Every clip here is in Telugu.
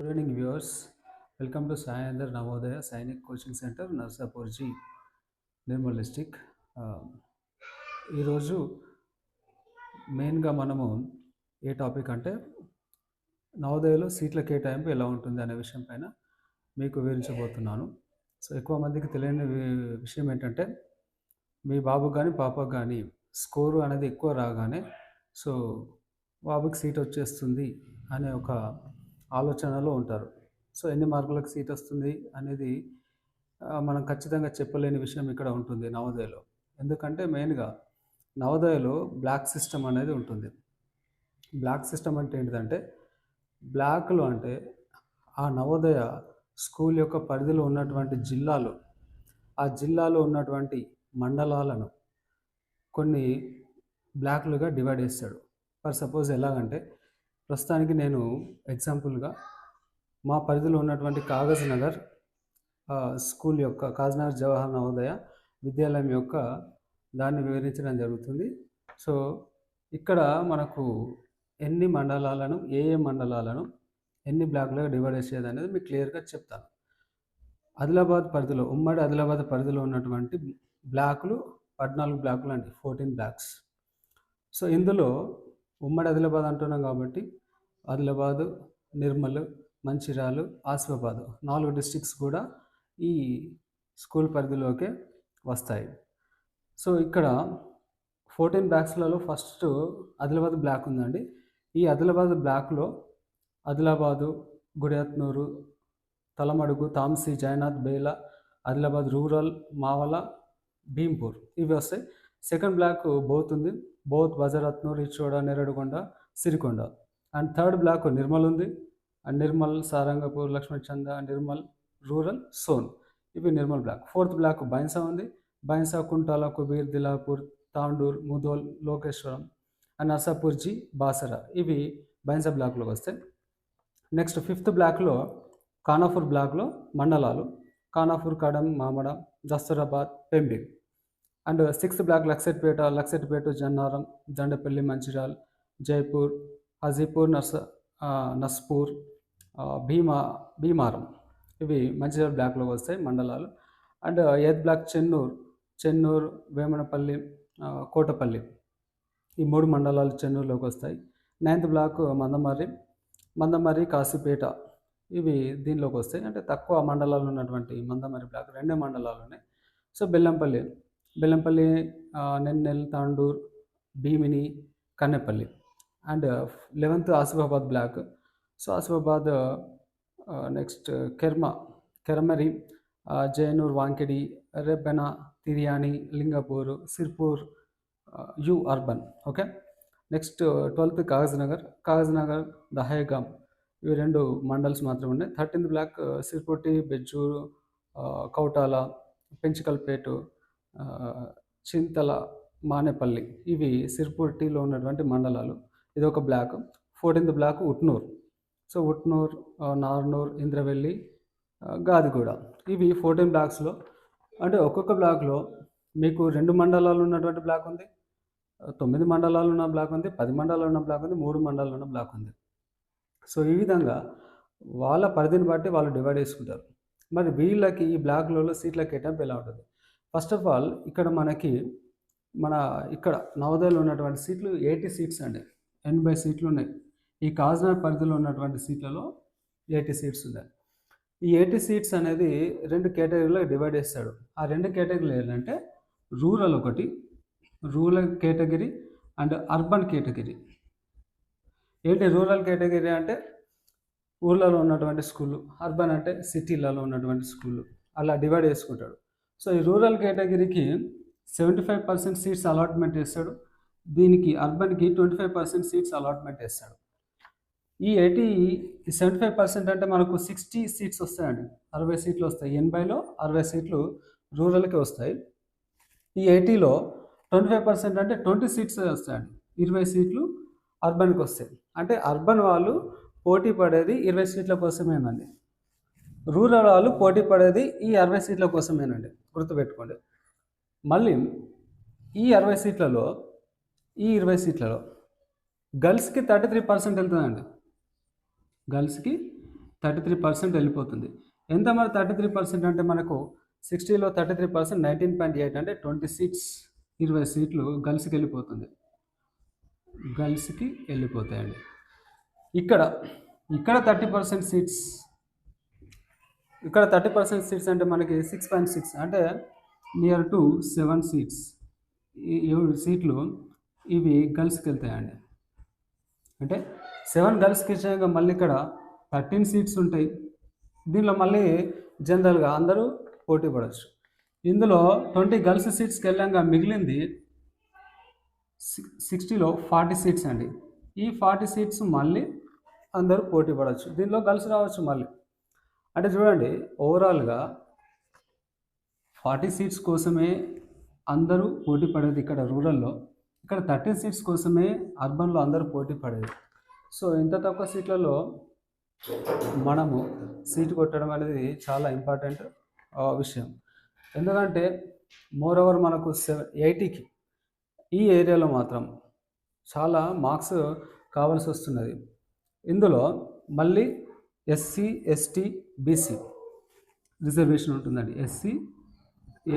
Good evening viewers welcome to సాయందర్ Navodaya Sainik coaching centre Narsapur G Nirmal district ఈరోజు మెయిన్గా మనము ఏ టాపిక్ అంటే నవోదయలో సీట్ల కేటాయింపు ఎలా ఉంటుంది అనే విషయం పైన మీకు వివరించబోతున్నాను. సో ఎక్కువ మందికి తెలియని విషయం ఏంటంటే మీ బాబు కానీ పాపకు కానీ స్కోరు అనేది ఎక్కువ రాగానే సో బాబుకి సీట్ వచ్చేస్తుంది అనే ఒక ఆలోచనలో ఉంటారు. సో ఎన్ని మార్కులకు సీట్ వస్తుంది అనేది మనం ఖచ్చితంగా చెప్పలేని విషయం ఇక్కడ ఉంటుంది నవోదయలో. ఎందుకంటే మెయిన్గా నవోదయలో బ్లాక్ సిస్టమ్ అనేది ఉంటుంది. బ్లాక్ సిస్టమ్ అంటే ఏంటిదంటే బ్లాక్లు అంటే ఆ నవోదయ స్కూల్ యొక్క పరిధిలో ఉన్నటువంటి జిల్లాలు ఆ జిల్లాలో ఉన్నటువంటి మండలాలను కొన్ని బ్లాక్లుగా డివైడ్ చేస్తాడు. ఫర్ సపోజ్ ఎలాగంటే ప్రస్తుతానికి నేను ఎగ్జాంపుల్గా మా పరిధిలో ఉన్నటువంటి కాగజ్ నగర్ స్కూల్ యొక్క కాజనగర్ జవహర్ నవోదయ విద్యాలయం యొక్క దాన్ని వివరించడం జరుగుతుంది. సో ఇక్కడ మనకు ఎన్ని మండలాలను ఏ ఏ మండలాలను ఎన్ని బ్లాక్లుగా డివైడ్ చేసేది అనేది మీకు క్లియర్గా చెప్తాను. ఆదిలాబాద్ పరిధిలో ఉమ్మడి ఆదిలాబాద్ పరిధిలో ఉన్నటువంటి బ్లాకులు పద్నాలుగు బ్లాకులు అండి ఫోర్టీన్ బ్లాక్స్. సో ఇందులో ఉమ్మడి ఆదిలాబాద్ అంటున్నాం కాబట్టి ఆదిలాబాదు నిర్మల్ మంచిర్యాలు ఆసిఫాబాద్ నాలుగు డిస్టిక్స్ కూడా ఈ స్కూల్ పరిధిలోకే వస్తాయి. సో ఇక్కడ ఫోర్టీన్ బ్లాక్స్లలో ఫస్ట్ ఆదిలాబాద్ బ్లాక్ ఉందండి. ఈ ఆదిలాబాద్ బ్లాక్లో ఆదిలాబాదు గుడియత్నూరు తలమడుగు తాంసీ జయనాథ్ బేలా ఆదిలాబాద్ రూరల్ మావల భీంపూర్ ఇవి వస్తాయి. సెకండ్ బ్లాక్ బోత్ ఉంది. Boath Bazarhathnoor Ichoda Neredigonda Sirikonda. And third block Nirmal ఉంది. And Nirmal Sarangapur Laxmanchanda Nirmal rural Soan. ఇవి Nirmal block. Fourth block Bhainsa ఉంది. బైన్సా కుంటాల కుబీర్ దిలాపూర్ తాండూర్ ముదోల్ లోకేశ్వరం అండ్ నర్సాపూర్జీ బాసరా. ఇవి బైన్సా బ్లాక్లోకి వస్తాయి నెక్స్ట్ ఫిఫ్త్ బ్లాక్లో ఖానాపూర్ బ్లాక్లో మండలాలు. Khanapur Kadam Mamada Dastarabad Pembi and sixth block Luxettipet Luxettipet Jannaram Dandepalli Mancherial Jaipur Hajipur నర్స Naspur భీమా భీమారం. ఇవి మంచిర్యాల బ్లాక్లోకి వస్తాయి మండలాలు. And eighth block Chennur Chennur Vemanapalli Kotapalli. ఈ మూడు మండలాలు చెన్నూరులోకి వస్తాయి. Ninth block Mandamarri Mandamarri Kasipet. ఇవి దీనిలోకి వస్తాయి. అంటే తక్కువ మండలాలు ఉన్నటువంటి మందమర్రి బ్లాక్ రెండే మండలాలు ఉన్నాయి. So Bellampalli Bellampalli Nennel Tandur Bhimini Kannepalli. And uh, eleventh Asifabad block. So Asifabad uh, next కెర్మ Kerameri Jainoor Jainoor Rebbena Tiryani Lingapur Sirpur U urban. Okay? Next uh, twelfth Kagaz Nagar Kagaz Nagar ఇవి రెండు మండల్స్ మాత్రమే ఉన్నాయి. Thirteenth block Sirpur T Bejjur Kouthala Penchikalpet Chintala Manepalli. ఇవి సిర్పుర్టిలో ఉన్నటువంటి మండలాలు. ఇది ఒక block. Fourteenth block Utnoor. So Utnoor Narnoor Indravelli Gadiguda. ఇవి ఫోర్టీన్ బ్లాక్స్లో అంటే ఒక్కొక్క బ్లాక్లో మీకు రెండు మండలాలు ఉన్నటువంటి బ్లాక్ ఉంది తొమ్మిది మండలాలు ఉన్న బ్లాక్ ఉంది పది మండలాలు ఉన్న బ్లాక్ ఉంది మూడు మండలాలు ఉన్న బ్లాక్ ఉంది. సో ఈ విధంగా వాళ్ళ పరిధిని బట్టి వాళ్ళు డివైడ్ చేసుకుంటారు. మరి వీళ్ళకి ఈ బ్లాక్లలో సీట్ల కేటాయింపు ఎలా ఉంటుంది? ఫస్ట్ ఆఫ్ ఆల్ ఇక్కడ మనకి మన ఇక్కడ నవోదయలో ఉన్నటువంటి సీట్లు ఎయిటీ సీట్స్ అండి. ఎనభై సీట్లు ఉన్నాయి. ఈ కాజ్నార్ పరిధిలో ఉన్నటువంటి సీట్లలో ఎయిటీ సీట్స్ ఉన్నాయి. ఈ ఎయిటీ సీట్స్ అనేది రెండు కేటగిరీలో డివైడ్ చేస్తాడు. ఆ రెండు కేటగిరీలు ఏంటంటే రూరల్ ఒకటి rural category and urban category. ఏంటి రూరల్ కేటగిరీ అంటే? ఊర్లలో ఉన్నటువంటి స్కూళ్ళు అర్బన్ అంటే సిటీలలో ఉన్నటువంటి స్కూళ్ళు అలా డివైడ్ చేసుకుంటాడు. సో ఈ రూరల్ కేటగిరీకి seventy five percent seats allotment చేస్తాడు. దీనికి అర్బన్కి twenty five percent seats allotment చేస్తాడు. ఈ ఎయిటీ సెవెంటీ ఫైవ్ పర్సెంట్ అంటే మనకు సిక్స్టీ సీట్స్ వస్తాయండి. అరవై సీట్లు వస్తాయి. ఎనభైలో అరవై సీట్లు రూరల్కి వస్తాయి. ఈ ఎయిటీలో ట్వంటీ ఫైవ్ పర్సెంట్ అంటే ట్వంటీ సీట్స్ వస్తాయండి. ఇరవై సీట్లు అర్బన్కి వస్తాయి. అంటే అర్బన్ వాళ్ళు పోటీ పడేది ఇరవై సీట్ల కోసమేనండి. రూరల్ వాళ్ళు పోటీ పడేది ఈ అరవై సీట్ల కోసమేనండి. గుర్తుపెట్టుకోండి. మళ్ళీ ఈ అరవై సీట్లలో ఈ ఇరవై సీట్లలో గర్ల్స్కి థర్టీ త్రీ పర్సెంట్ వెళ్తుందండి. గర్ల్స్కి థర్టీ త్రీ పర్సెంట్ వెళ్ళిపోతుంది. ఎంత మరి థర్టీ త్రీ పర్సెంట్ అంటే మనకు సిక్స్టీలో thirty three percent nineteen point eight అంటే ట్వంటీ సీట్స్ ఇరవై సీట్లు గర్ల్స్కి వెళ్ళిపోతుంది. గర్ల్స్కి వెళ్ళిపోతాయండి. ఇక్కడ ఇక్కడ థర్టీ పర్సెంట్ సీట్స్ ఇక్కడ థర్టీ పర్సెంట్ సీట్స్ అంటే మనకి సిక్స్ పాయింట్ సిక్స్ అంటే నియర్ టు సెవెన్ సీట్స్ ఈ ఏడు సీట్లు ఇవి గర్ల్స్కి వెళ్తాయండి. అంటే సెవెన్ గర్ల్స్కి ఇచ్చాక మళ్ళీ ఇక్కడ థర్టీన్ సీట్స్ ఉంటాయి. దీనిలో మళ్ళీ జనరల్గా అందరూ పోటీ పడవచ్చు ఇందులో ట్వంటీ గర్ల్స్ సీట్స్కి వెళ్ళాక మిగిలింది సిక్స్టీలో ఫార్టీ సీట్స్ అండి. ఈ ఫార్టీ సీట్స్ మళ్ళీ అందరూ పోటీ పడవచ్చు దీనిలో గర్ల్స్ రావచ్చు మళ్ళీ. అంటే చూడండి ఓవరాల్గా ఫార్టీ సీట్స్ కోసమే అందరూ పోటీ పడేది ఇక్కడ రూరల్లో ఇక్కడ థర్టీ సీట్స్ కోసమే అర్బన్లో అందరూ పోటీ పడేది. సో ఇంత తక్కువ సీట్లలో మనము సీట్ కొట్టడం అనేది చాలా ఇంపార్టెంట్ విషయం. ఎందుకంటే మోర్ ఓవర్ మనకు సెవెన్ ఎయిటీకి ఈ ఏరియాలో మాత్రం చాలా మార్క్స్ కావాల్సి వస్తున్నది. ఇందులో మళ్ళీ ఎస్సీ ఎస్టీ బీసీ. రిజర్వేషన్ ఉంటుందండి. SC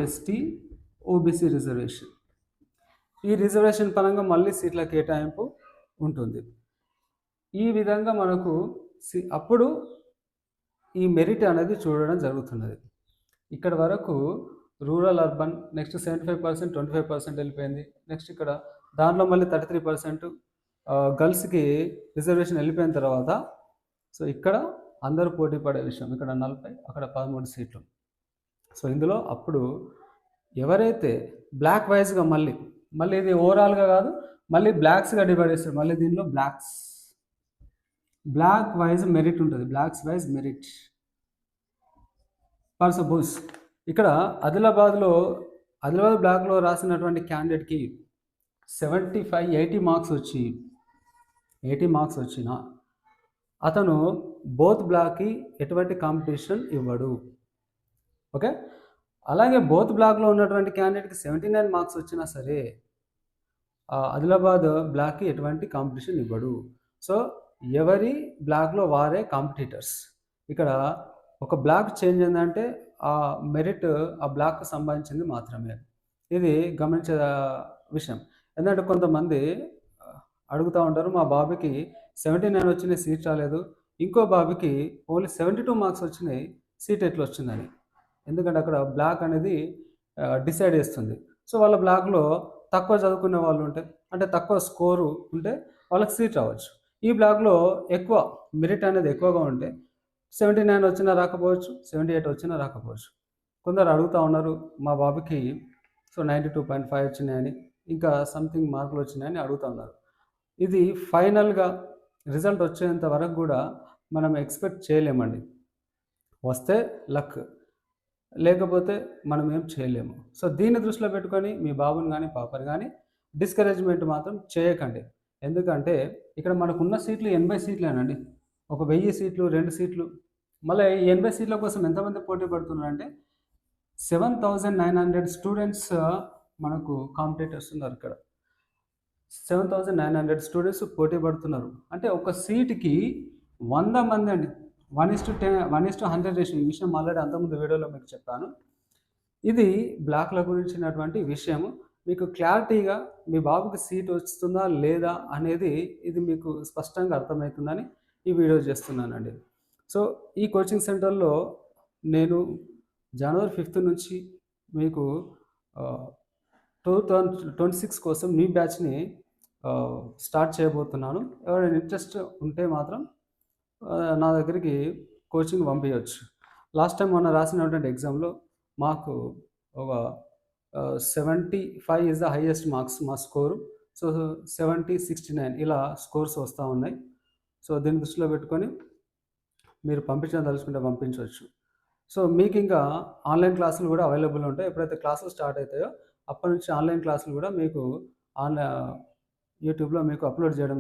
ST OBC reservation. ఈ రిజర్వేషన్ పరంగా మళ్ళీ సీట్ల కేటాయింపు ఉంటుంది. ఈ విధంగా మనకు సి అప్పుడు ఈ మెరిట్ అనేది చూడడం జరుగుతున్నది. ఇక్కడ వరకు rural urban next seventy five percent twenty five percent వెళ్ళిపోయింది. నెక్స్ట్ ఇక్కడ దాంట్లో మళ్ళీ థర్టీ త్రీ పర్సెంట్ గర్ల్స్కి రిజర్వేషన్ వెళ్ళిపోయిన తర్వాత సో ఇక్కడ అందరూ పోటీ పడే విషయం ఇక్కడ నలభై అక్కడ పదమూడు సీట్లు. సో ఇందులో అప్పుడు ఎవరైతే బ్లాక్ వైజ్గా మళ్ళీ మళ్ళీ ఇది ఓవరాల్గా కాదు మళ్ళీ బ్లాక్స్గా డివైడ్ చేస్తారు. మళ్ళీ దీనిలో బ్లాక్స్ బ్లాక్ వైజ్ మెరిట్ ఉంటుంది. Blocks wise merit for suppose ఇక్కడ ఆదిలాబాద్లో ఆదిలాబాద్ బ్లాక్లో రాసినటువంటి క్యాండిడేట్కి సెవెంటీ ఫైవ్ ఎయిటీ మార్క్స్ వచ్చి ఎయిటీ మార్క్స్ వచ్చిన అతను బోత్ బ్లాక్కి ఎటువంటి కాంపిటీషన్ ఇవ్వడు. ఓకే? అలాగే బోత్ బ్లాక్లో ఉన్నటువంటి క్యాండిడేట్కి సెవెంటీ నైన్ మార్క్స్ వచ్చినా సరే ఆదిలాబాద్ బ్లాక్కి ఎటువంటి కాంపిటీషన్ ఇవ్వడు. సో ఎవరి బ్లాక్లో వారే కాంపిటీటర్స్. ఇక్కడ ఒక బ్లాక్ చేంజ్ ఏంటంటే ఆ మెరిట్ ఆ బ్లాక్కి సంబంధించింది మాత్రమే. ఇది గమనించే విషయం. ఎందుకంటే కొంతమంది అడుగుతూ ఉంటారు మా బాబుకి సెవెంటీ నైన్ వచ్చినాయి సీట్ రాలేదు. ఇంకో బాబుకి ఓన్లీ సెవెంటీ టూ మార్క్స్ వచ్చినాయి సీట్ ఎట్లా వచ్చిందని. ఎందుకంటే అక్కడ బ్లాక్ అనేది డిసైడ్ చేస్తుంది. సో వాళ్ళ బ్లాక్లో తక్కువ చదువుకునే వాళ్ళు ఉంటే అంటే తక్కువ స్కోరు ఉంటే వాళ్ళకి సీట్ రావచ్చు. ఈ బ్లాక్లో ఎక్కువ మెరిట్ అనేది ఎక్కువగా ఉంటే సెవెంటీ నైన్ వచ్చినా రాకపోవచ్చు సెవెంటీ ఎయిట్ వచ్చినా రాకపోవచ్చు. కొందరు అడుగుతూ ఉన్నారు మా బాబుకి so ninety two point five వచ్చినాయని ఇంకా సంథింగ్ మార్కులు వచ్చినాయని అడుగుతూ ఉన్నారు. ఇది ఫైనల్గా రిజల్ట్ వచ్చేంత వరకు కూడా మనం ఎక్స్పెక్ట్ చేయలేమండి. వస్తే లక్ లేకపోతే మనం ఏం చేయలేము. సో దీన్ని దృష్టిలో పెట్టుకొని మీ బాబుని కానీ పాపని కానీ డిస్కరేజ్మెంట్ మాత్రం చేయకండి. ఎందుకంటే ఇక్కడ మనకున్న సీట్లు ఎనభై సీట్లేనండి. ఒక వెయ్యి సీట్లు రెండు సీట్లు. మళ్ళీ ఈ ఎనభై సీట్ల కోసం ఎంతమంది పోటీ పడుతున్నారంటే seven thousand nine hundred students మనకు కాంపిటేటర్స్ ఉన్నారు ఇక్కడ. Seven thousand nine hundred students పోటీ పడుతున్నారు అంటే ఒక సీట్కి వంద మంది అండి. One is to ten one is to hundred ration. ఈ విషయం ఆల్రెడీ అంతకుముందు వీడియోలో మీకు చెప్పాను. ఇది బ్లాక్ల గురించినటువంటి విషయము. మీకు క్లారిటీగా మీ బాబుకి సీట్ వస్తుందా లేదా అనేది ఇది మీకు స్పష్టంగా అర్థమవుతుందని ఈ వీడియో చేస్తున్నానండి. సో ఈ కోచింగ్ సెంటర్లో నేను జనవరి ఫిఫ్త్ నుంచి మీకు టూ థౌసండ్ ట్వంటీ సిక్స్ కోసం న్యూ బ్యాచ్ని స్టార్ట్ చేయబోతున్నాను. ఎవరైనా ఇంట్రెస్ట్ ఉంటే మాత్రం నా దగ్గరికి కోచింగ్ పంపించవచ్చు లాస్ట్ టైం మొన్న రాసినటువంటి ఎగ్జామ్లో మాకు ఒక seventy five is the highest marks మా score. So seventy sixty nine ఇలా స్కోర్స్ వస్తూ ఉన్నాయి. సో దీన్ని దృష్టిలో పెట్టుకొని మీరు పంపించడం తలుచుకుంటే పంపించవచ్చు సో మీకు ఇంకా ఆన్లైన్ క్లాసులు కూడా అవైలబుల్ ఉంటాయి. ఎప్పుడైతే క్లాసులు స్టార్ట్ అవుతాయో అప్పటి నుంచి ఆన్లైన్ క్లాసులు కూడా మీకు ఆన్లైన్ యూట్యూబ్లో మీకు అప్లోడ్ చేయడం